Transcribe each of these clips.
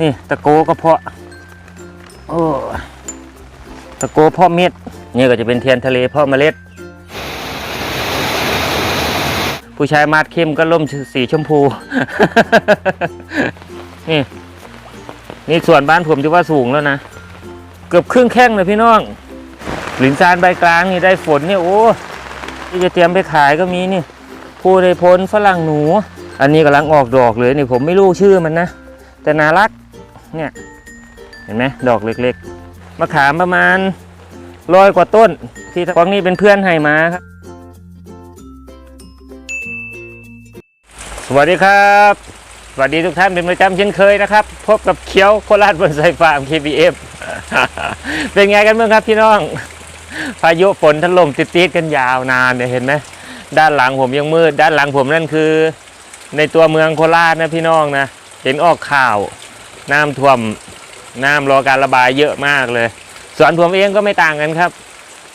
นี่ตะโกกระเพาะโอ้ตะโกเพาะเม็ดนี่ก็จะเป็นเทียนทะเลเพาะเมล็ด ผู้ชายมาดเข้มก็ล่มสีชมพู นี่นี่ส่วนบ้านผมที่ว่าสูงแล้วนะ เกือบครึ่งแข้งเลยพี่น้องหลินซานใบกลางนี่ได้ฝนเนี่ยโอ้ที่จะเตรียมไปขายก็มีนี่ผู้ได้พ้นฝรั่งหนู อันนี้กำลังออกดอกเลยนี่ผมไม่รู้ชื่อมันนะ แต่น่ารักเนี่ยเห็นไหมดอกเล็กๆมะขามประมาณร้อยกว่าต้น ที่กวางนี้เป็นเพื่อนให้มาครับ สวัสดีครับสวัสดีทุกท่านเป็นประจำเช่นเคยนะครับ พบกับเคี้ยวโคราชบนไซฟาร์ม KBF เป็นไงกันบ้างครับพี่น้อง พายุฝนถล่มติดๆกันยาวนานเนี่ยเห็นไหมด้านหลังผมยังมืด ด้านหลังผมนั่นคือ ในตัวเมืองโคราชนะพี่น้องนะ เห็นออกข่าวน้ำท่วมน้ำรอการระบายเยอะมากเลย สวนผมเองก็ไม่ต่างกันครับ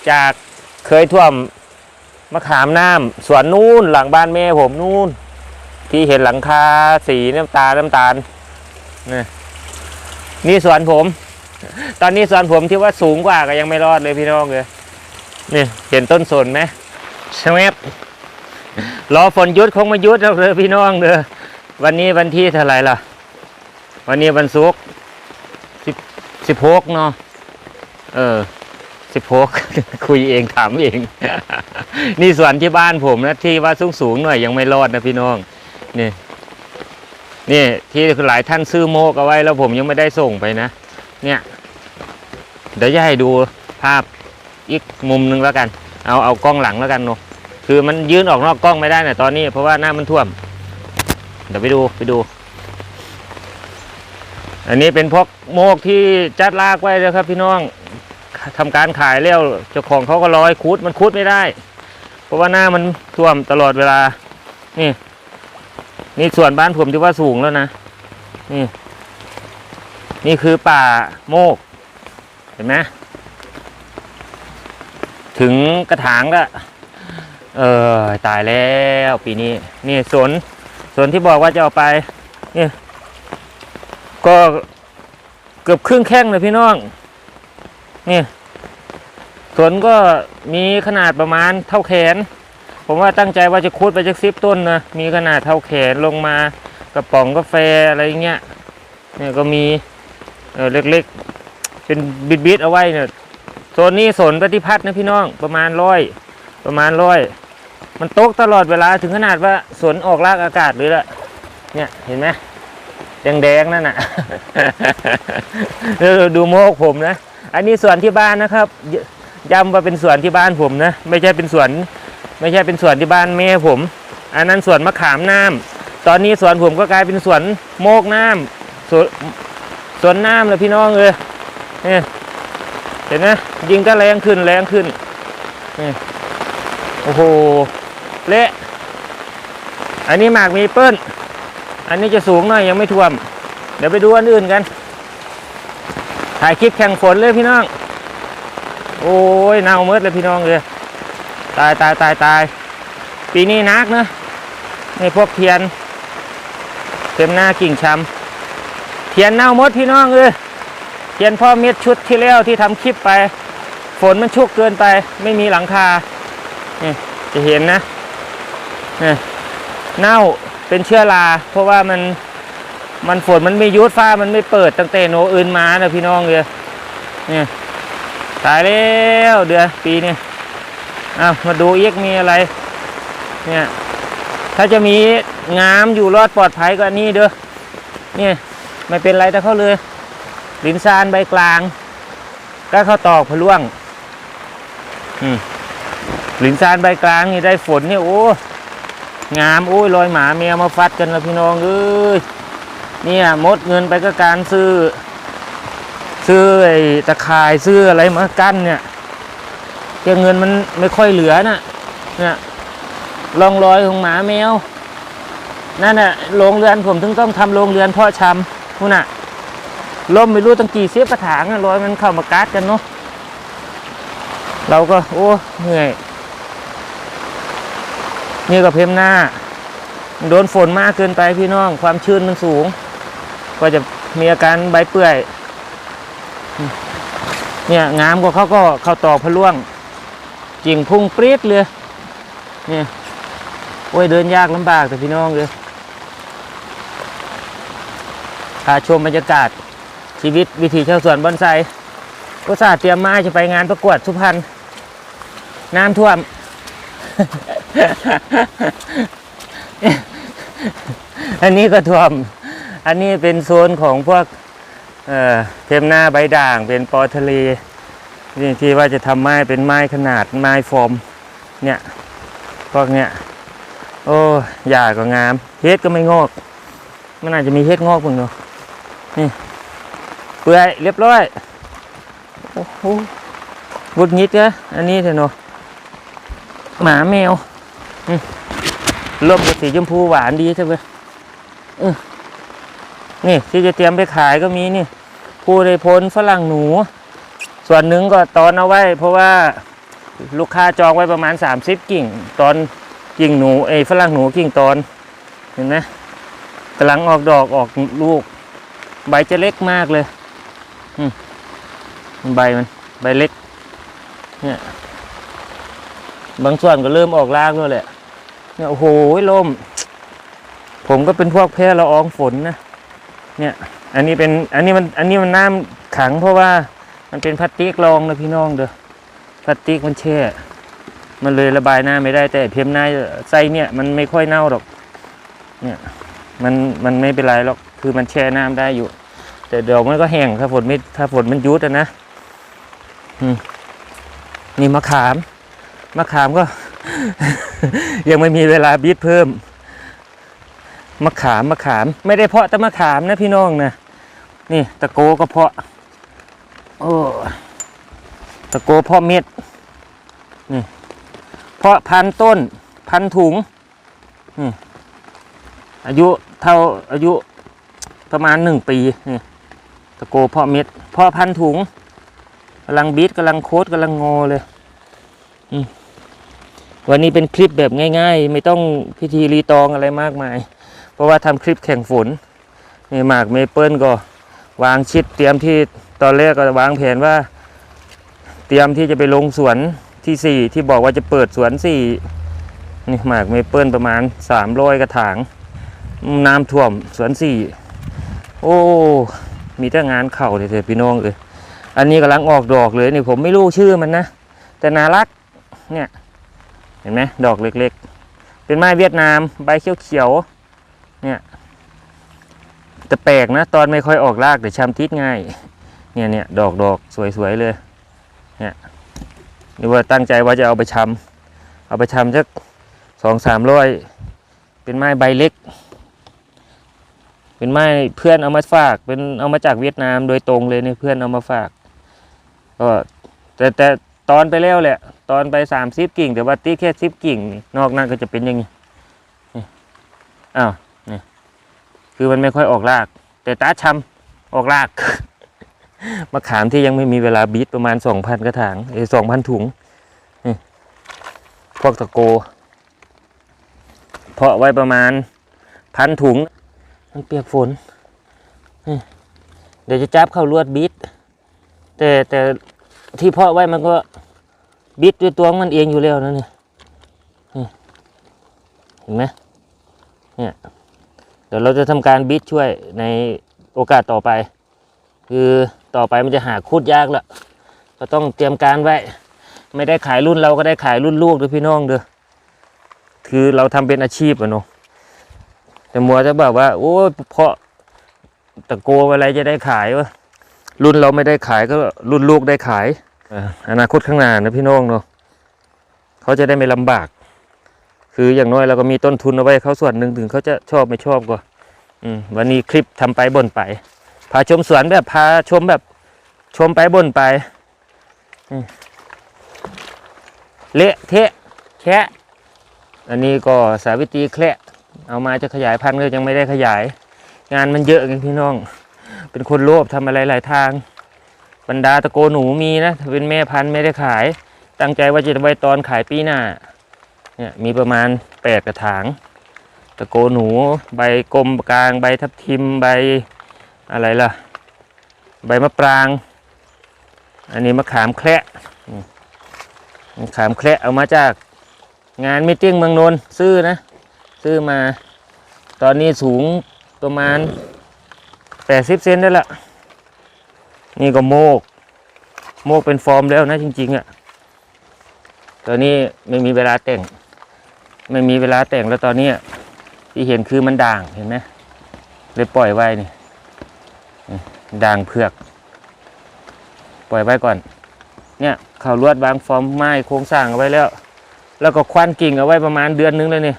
จากเคยท่วมมะขามน้ำสวนนู่นหลังบ้านแม่ผมนู่น ที่เห็นหลังคาสีน้ำตาลน้ำตาลนี่นี่สวนผม ตอนนี้สวนผมที่ว่าสูงกว่าก็ยังไม่รอดเลยพี่น้องเลยนี่เห็นต้นสนไหมชแวบรอฝนยุดคงไมายุดแล้วเลยพี่น้องเด้อ วันนี้วันที่เท่าไหร่ล่ะ วันนี้วันศุกร์สิบสิบหกเนาะเออสิบหกคุยเองถามเอง นี่สวนที่บ้านผมนะที่ว่าสูงสูงหน่อยยังไม่รอดนะพี่น้อง นี่ นี่ที่หลายท่านซื้อโมกเอาไว้แล้วผมยังไม่ได้ส่งไปนะ เนี่ย เดี๋ยวจะให้ดูภาพอีกมุมหนึงแล้วกัน เอาเอากล้องหลังแล้วกันเนาะคือมันยืนออกนอกกล้องไม่ได้นะตอนนี้เพราะว่าหน้ามันท่วม เดี๋ยวไปดูไปดู อันนี้เป็นพวกโมกที่จัดลากไว้แล้วครับ พี่น้องทำการขายแล้วเจ้าของเขาก็ร้อยคูดมันคูดไม่ได้ เพราะว่าหน้ามันท่วมตลอดเวลา นี่ นี่ส่วนบ้านผมที่ว่าสูงแล้วนะนี่ นี่คือป่าโมก เห็นไหมถึงกระถางก็เออตายแล้วปีนี้ นี่สน ส่วนที่บอกว่าจะเอาไปนี่ก็เกือบครึ่งแข้งเลยพี่น้องนี่สวนก็มีขนาดประมาณเท่าแขน ผมว่าตั้งใจว่าจะคูดไปจักสิบต้นนะมีขนาดเท่าแขนลงมากระป๋องกาแฟอะไรเงี้ยเนี่ยก็มีเออเล็กๆ เป็นบิดๆเอาไว้เนี่ยโซนนี้สนปฏิพัฒน์นะพี่น้องประมาณร้อยประมาณร้อย มันตกตลอดเวลาถึงขนาดว่าสวนออกลากอากาศเลยละเนี่ยเห็นไหมแดงๆนั่นน่ะเออดูโมกผมนะ อันนี้สวนที่บ้านนะครับย้ำว่าเป็นสวนที่บ้านผมนะไม่ใช่เป็นสวนไม่ใช่เป็นสวนที่บ้านแม่ผม อันนั้นสวนมะขามน้ำตอนนี้สวนผมก็กลายเป็นสวนโมกน้ำสวนสวนน้ำเลยพี่น้องเลยเนี่ยเห็นไหมยิงก็แรงขึ้นแรงขึ้นโอ้โห เละอันนี้หมากมีเปิ้ล อันนี้จะสูงหน่อยยังไม่ท่วม เดี๋ยวไปดูอันอื่นกัน ถ่ายคลิปแข่งฝนเลยพี่น้อง โอ้ยเน่าเมืดเลยพี่น้องเลยตายตายตายตายปีนี้นักเนอะในพวกเทียนเต็มหน้ากิ่งชำเทียนเน่าหมดพี่น้องเลยเทียนพ่อเม็ดชุดที่แล้วที่ทำคลิปไป ฝนมันชุกเกินไป ไม่มีหลังคานี่จะเห็นนะ นี่เน่าเป็นเชื้อราเพราะว่ามันมันฝนมันไม่ยุดฟ้ามันไม่เปิดตั้งแต่โนอื่นมานะพี่น้องเลยนี่ยตายแล้วเดือนปีนี้อะมาดูเอีกมีอะไร เนี่ยถ้าจะมีงามอยู่รอดปลอดภัยก็อันนี้เด้อเนี่ยไม่เป็นไรแต่เขาเลยลินซานใบกลางก็เข้าตอกพะล่วงอืมลินซานใบกลางนี่ได้ฝนเนี่ยโอ้ งามโอ้ยลอยหมาแมวมาฟัดกันแล้วพี่น้องเอ้ยเนี่ยมดเงินไปก็การซื้อ ซื้อไอ้ตะข่ายซื้ออะไรมากั้นเนี่ยเก็บเงินมันไม่ค่อยเหลือน่ะเนี่ยร่องรอยของหมาแมวนั่นน่ะโรงเรือนผมถึงต้องทำโรงเรือนเพาะชำนู่นน่ะล่มไม่รู้ตั้งกี่เสียบกระถางอะรอยมันเข้ามากัดกันเนาะเราก็โอ้เหนื่อย นี่ก็เพ็มหน้า โดนฝนมากเกินไปพี่น้อง ความชื้นมันสูง ก็จะมีอาการใบเปื่อยเนี่ยงามกว่าเขาก็เข้าตอกพะล่วงกิ่งพุ่งปรี๊ดเลยเนี่ยโอ้ยเดินยากลำบากแต่พี่น้องเลยพาชมบรรยากาศชีวิตวิถีชาวสวนบอนไซก็สาเตรียมมาจะไปงานประกวดสุพรรณน้ำท่วม อันนี้ก็ท่วม อันนี้เป็นโซนของพวกเเทมหน้าใบด่างเป็นปอทะเลนี่ที่ว่าจะทำไม้เป็นไม้ขนาดไม้ฟอม เนี่ย พวกเนี้ย โอ้หญ้าก็งาม เฮ็ดก็ไม่งอก มันอาจจะมีเฮ็ดงอกเพิ่งเนาะนี่ เปื่อยเรียบร้อย โอ้โหบุดงิดนอะอันนี้เถอะเนาะหมาแมว ร่มกับสีชมพูหวานดีใช่ไหมนี่ที่จะเตรียมไปขายก็มีนี่ผู้ได้พ้นฝรั่งหนู ส่วนหนึ่งก็ตอนเอาไว้ เพราะว่าลูกค้าจองไว้ประมาณ 30 กิ่ง ตอนกิ่งหนูเอ้ฝรั่งหนูกิ่งตอนเห็นไหมกำลังออกดอกออกลูก ใบจะเล็กมากเลยใบมันใบเล็ก เนี่ย บางส่วนก็เริ่มออกรากแล้วแหละ เนี่ยโอ้โหลม ผมก็เป็นพวกแพ้ละอองฝนนะ เนี่ย อันนี้เป็น อันนี้มัน อันนี้มันน้ำขังเพราะว่ามันเป็นพลาสติกรองนะพี่น้องเด้อ พลาสติกมันแช่ มันเลยระบายน้ำไม่ได้แต่เพียมหน้าไส้เนี่ยมันไม่ค่อยเน่าหรอก เนี่ย มันมันไม่เป็นไรหรอก คือมันแช่น้ำได้อยู่ แต่เดี๋ยวมันก็แห้งถ้าฝนไม่ถ้าฝนมันยุดนะนี่มะขาม มะขามก็ ยังไม่มีเวลาบีทเพิ่มมะขามมะขาม ไม่ได้เพาะแต่มะขามนะพี่น้องนะนี่ตะโกก็เพาะโอ้ตะโกเพาะเม็ดนี่เพาะพันต้น พันถุงนี่อายุเท่าอายุประมาณหนึ่งปีนี่ตะโกเพาะเม็ดเพาะพันถุงกำลังบีทกำลังโคดกำลังงอเลย อืม วันนี้เป็นคลิปแบบง่าย ๆ ไม่ต้องพิธีรีตองอะไรมากมาย เพราะว่าทำคลิปแข่งฝนนี่หมากเมเปิลก็วางชิดเตรียมที่ตอนแรกก็วางแผนว่า เตรียมที่จะไปลงสวนที่สี่ที่บอกว่าจะเปิดสวนสี่นี่หมากเมเปิลประมาณสามร้อยกระถางน้ำท่วมสวนสี่โอ้มีแต่งานเข่าเลยเถอะพี่น้องเอ้ยอันนี้กำลังออกดอกเลยนี่ผมไม่รู้ชื่อมันนะ แต่น่ารักเนี่ย เห็นไหมดอกเล็กๆ เป็นไม้เวียดนามใบเขียวๆเนี่ยแต่แปลกนะตอนไม่ค่อยออกรากแต่ชำทิศง่ายเนี่ยเนี่ยดอกดอกสวยๆเลยเนี่ยนี่ว่าตั้งใจว่าจะเอาไปชำเอาไปชำสักสองสามร้อยเป็นไม้ใบเล็ก เป็นไม้เพื่อนเอามาฝาก เป็นเอามาจากเวียดนามโดยตรงเลยเนี่ยเพื่อนเอามาฝากก็แต่แต่ตอนไปแล้วแหละ ตอนไปสามสิบกิ่ง แต่ว่าตีแค่สิบกิ่งนนอกนั้นก็จะเป็นอย่างนี้อ้าวนี่คือมันไม่ค่อยออกราก แต่ตาชำออกรากมะขามที่ยังไม่มีเวลาบีทประมาณสองพันกระถางเอสองพันถุงนี่พวกตะโก เพาะไว้ประมาณพันถุง มันเปียกฝนเดี๋ยวจะจับเข้าลวดบิดแต่แต่ที่เพาะไว้มันก็ บิดด้วยตัวมันเองอยู่แล้วนะเนี่ยนี่เห็นไหมเนี่ยเดี๋ยวเราจะทำการบิดช่วยในโอกาสต่อไป คือต่อไปมันจะหาคูดยากละก็ต้องเตรียมการไว้ ไม่ได้ขายรุ่นเราก็ได้ขายรุ่นลูกด้วยพี่น้องเด้อคือเราทำเป็นอาชีพอะเนาะแต่มัวจะแบบว่า โอ้เพาะตะโกอะไรจะได้ขายวะรุ่นเราไม่ได้ขายก็รุ่นลูกได้ขาย อนาคตข้างหน้านะพี่น้องเนาะเขาจะได้ไม่ลำบาก คืออย่างน้อยเราก็มีต้นทุนเอาไว้เขาส่วนหนึ่งถึงเขาจะชอบไม่ชอบก็วันนี้คลิปทำไปบ่นไป พาชมสวนแบบพาชมแบบชมไปบ่นไปเละเทะแคะอันนี้ก็สาวิตรีแคละเอามาจะขยายพันธุ์ก็ยังไม่ได้ขยาย งานมันเยอะกันพี่น้อง เป็นคนโลภทำอะไรหลายทาง บรรดาตะโกหนูมีนะเป็นแม่พันธุ์ไม่ได้ขาย ตั้งใจว่าจะไว้ตอนขายปีหน้าเนี่ยมีประมาณแปดกระถาง ตะโกหนูใบกลมกลางใบทับทิมใบอะไรล่ะ ใบมะปราง อันนี้มะขามแคระมะขามแคระเอามาจากงานมิทติ้งเมืองนนท์ซื้อนะ ซื้อมาตอนนี้สูงประมาณ80เซนได้ละ นี่ก็โมก โมกเป็นฟอร์มแล้วนะจริงๆอะ่ะตอนนี้ไม่มีเวลาแต่ง ไม่มีเวลาแต่งแล้วตอนนี้ที่เห็นคือมันด่างเห็นไหมเลยปล่อยไว้นี่ด่างเผือก ปล่อยไว้ก่อน เนี่ยเขาลวดวางฟอร์มไม้โครงสร้างเอาไว้แล้ว แล้วก็ควันกิ่งเอาไว้ประมาณเดือนนึงเลยนี่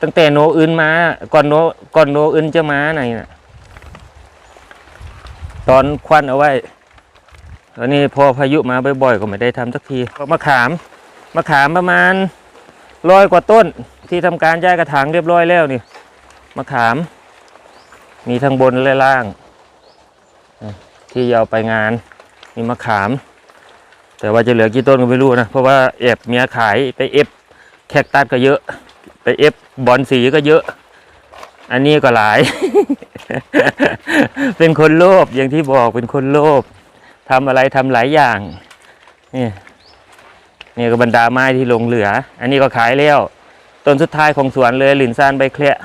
ตั้งแต่โนอื่นมาก่อนโนก่อนโนอื่นจะมาไหนน่ะ ตอนควันเอาไว้ตอนนี้พอพายุมาบ่อยๆก็ไม่ได้ทำสักทีมะขามมะขามประมาณร้อยกว่าต้นที่ทำการย้ายกระถางเรียบร้อยแล้วนี่มะขาม มีทั้งบนและล่าง ที่จะเอาไปงานมีมะขาม แต่ว่าจะเหลือกี่ต้นก็ไม่รู้นะ เพราะว่าแอบเมียขายไปเอฟแคคตัสก็เยอะ ไปเอฟบอลสีก็เยอะ อันนี้ก็หลาย เป็นคนโลภอย่างที่บอกเป็นคนโลภทำอะไรทำหลายอย่างนี่นี่ก็บรรดาไม้ที่ลงเหลือ อันนี้ก็ขายแล้วต้นสุดท้ายของสวนเลยหลินซานใบเคละ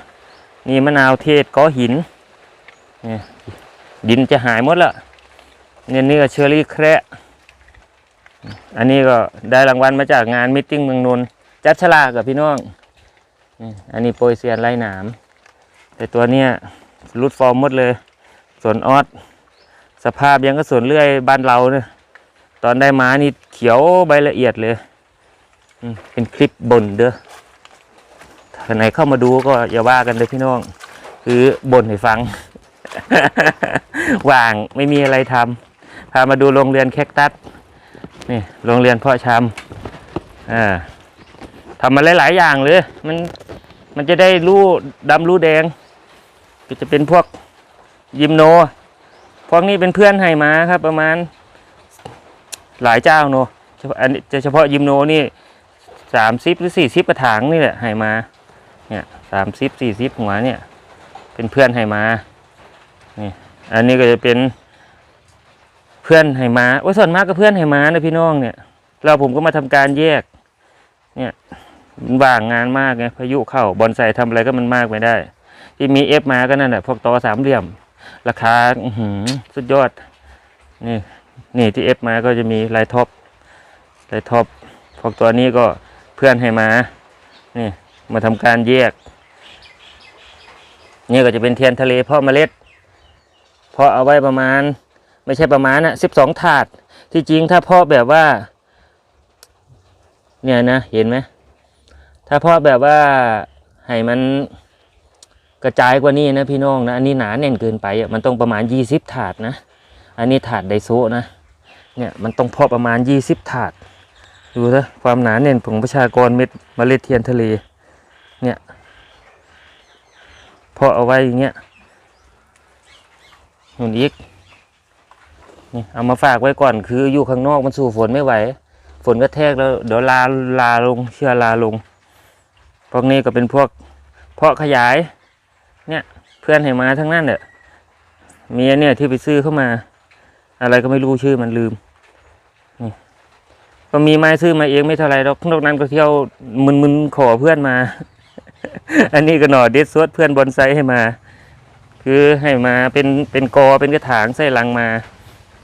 นี่มะนาวเทศก้อหินนี่ดินจะหายหมดละเนี่ยนี่ก็เชอรี่แคระอันนี้ก็ได้รางวัลมาจากงานมิทติ้งเมืองนนท์จับฉลากกับพี่น้อง อันนี้โปรยเซียนไล่หนาม แต่ตัวเนี้ยรุดฟอร์มหมดเลย ส่วนออสสภาพยังก็ส่วนเลื่อยบ้านเราเนี่ยตอนได้มานี่เขียวใบละเอียดเลยเป็นคลิปบนเด้อถ้าไหนเข้ามาดูก็อย่าว่ากันเลยพี่น้อง คือบนให้ฟัง ว่างไม่มีอะไรทำพามาดูโรงเรียนแคคตัสนี่โรงเรียนเพาะชำอ่าทำมาหลาย ๆ อย่างเลย มันมันจะได้รู้ดำรู้แดง ก็จะเป็นพวกยิมโน พวกนี้เป็นเพื่อนให้มาครับ ประมาณหลายเจ้าโนาะอันนี้จะเฉพาะยิมโนนี่สามสิบหรือสี่สิบกระถางนี่แหละให้มา เนี่ยสามสิบสี่สิบหัวเนี่ย เป็นเพื่อนให้มานี่อันนี้ก็จะเป็นเพื่อนให้มาโอ้ยส่วนมากก็เพื่อนให้มานะพี่น้องเนี่ย เราผมก็มาทำการแยก เนี่ยมันว่างงานมากไงพายุเข้าบอลใส่ทำอะไรก็มันมากไม่ได้ ที่มีเอฟมาก็นั่นแหละพวกต่อสามเหลี่ยม ราคาอืสุดยอด นี่นี่ที่เอฟมาก็จะมีลายท็อปลายท็อปพวกตัวนี้ก็เพื่อนให้มา นี่มาทำการแยก นี่ก็จะเป็นเทียนทะเลเพาะเมล็ดเพาะเอาไว้ประมาณ ไม่ใช่ประมาณนะสิบสองถาด ที่จริงถ้าเพาะแบบว่า เนี่ยนะ เห็นไหมถ้าเพาะแบบว่าให้มัน กระจายกว่านี้นะพี่น้องนะอันนี้หนาแน่นเกินไปอะมันต้องประมาณยี่สิบถาดนะ อันนี้ถาดไดโซนะเนี่ยมันต้องเพาะประมาณยี่สิบถาด ดูนะความหนาแน่นของประชากรเม็ดเมล็ดเทียนทะเลเนี่ยเพาะเอาไว้อย่างเงี้ยหุ่นอีกนี่เอามาฝากไว้ก่อนคืออยู่ข้างนอกมันสู่ฝนไม่ไหว ฝนก็แทกแล้วเดี๋ยวลาลาลงเชื้อลาลง พวกนี้ก็เป็นพวกเพาะขยาย เนี่ยเพื่อนให้มาทั้งนั้นเนี่ยมีอันเนี่ยที่ไปซื้อเข้ามา อะไรก็ไม่รู้ชื่อมันลืมนี่ก็มีไม้ซื้อมาเองไม่เท่าไรหรอกนอกนั้นก็เที่ยวมึนๆขอเพื่อนมา อันนี้ก็หน่อเด็ดสวดเพื่อนบอนไซให้มา คือให้มาเป็นเป็นกอเป็นกระถางใส่ลังมา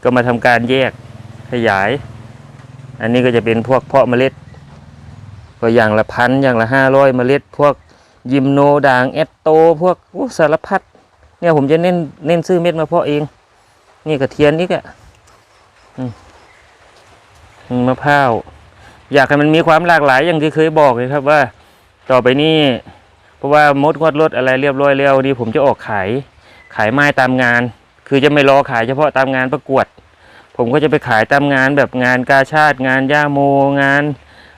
ก็มาทำการแยกขยาย อันนี้ก็จะเป็นพวกเพาะเมล็ด ก็อย่างละพันอย่างละห้าร้อยเมล็ดพวก ยิมโนด่างแอตโต พวกสารพัดเนี่ยผมจะเน้นเน้นซื้อเม็ดมาเพาะเอง นี่กระเทียนนี่กอะมะพร้าวอยากให้มันมีความหลากหลายอย่างที่เคยบอกเลยครับว่า ต่อไปนี้เพราะว่ามดงวดรถอะไรเรียบร้อยแล้วนี่ผมจะออกขายขายไม้ตามงาน คือจะไม่รอขายเฉพาะตามงานประกวด ผมก็จะไปขายตามงานแบบงานกาชาติงานย่าโมงาน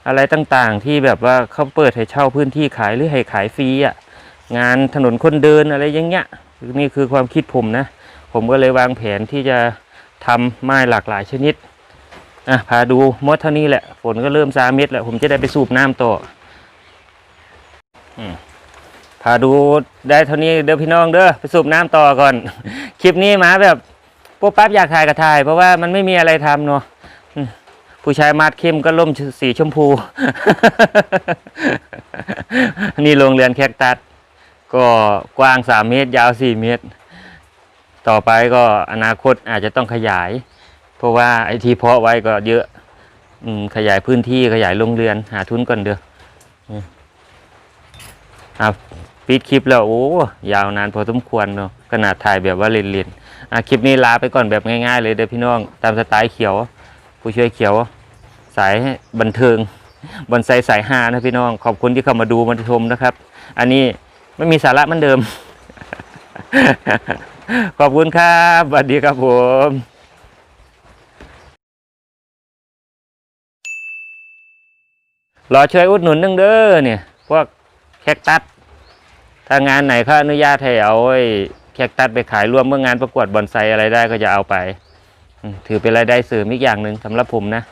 อะไรต่างๆ ที่แบบว่าเขาเปิดให้เช่าพื้นที่ขายหรือให้ขายฟรีอะงานถนนคนเดินอะไรอย่างเงี้ยนี่คือความคิดผมนะ ผมก็เลยวางแผนที่จะทำไม้หลากหลายชนิดอะพาดูมดเท่านี้แหละฝนก็เริ่มซาเม็ดแล้วผมจะได้ไปสูบน้ำต่ออืมพาดูได้เท่านี้เด้อพี่น้องเด้อไปสูบน้ำต่อก่อน คลิปนี้มาแบบปุ๊บปั๊บอยากถ่ายก็ถ่าย เพราะว่ามันไม่มีอะไรทำเนาะ ผู้ชายมาดเข้มก็ล่มสีชมพู นี่โรงเรือนแคคตัสก็กว้าง3เมตร ยาว4เมตร ต่อไปก็อนาคตอาจจะต้องขยาย เพราะว่าไอที่เพาะไว้ก็เยอะอขยายพื้นที่ขยายโรงเรือนหาทุนก่อนเด้ออืมอะปิดคลิปแล้วโอ้ยาวนานพอสมควรเนาะขนาดถ่ายแบบว่าเล่นๆอะคลิปนี้ลาไปก่อนแบบง่ายๆเลยเด้อพี่น้องตามสไตล์เขียว ผู้ช่วยเขียว สายบันเทิงบอนไซสายฮานะพี่น้อง ขอบคุณที่เข้ามาดูมาชมนะครับ อันนี้ไม่มีสาระเหมือนเดิม ขอบคุณครับสวัสดีครับผมรอช่วยอุดหนุนนึงเด้อเนี่ยพวกแคคตัสถ้างานไหนเขาอนุญาตให้เอาไอ้แคคตัสไปขายร่วมเมื่องานประกวดบอนไซอะไรได้ก็จะเอาไป ถือเป็นรายได้เสริมอีกอย่างหนึ่งสำหรับผมนะ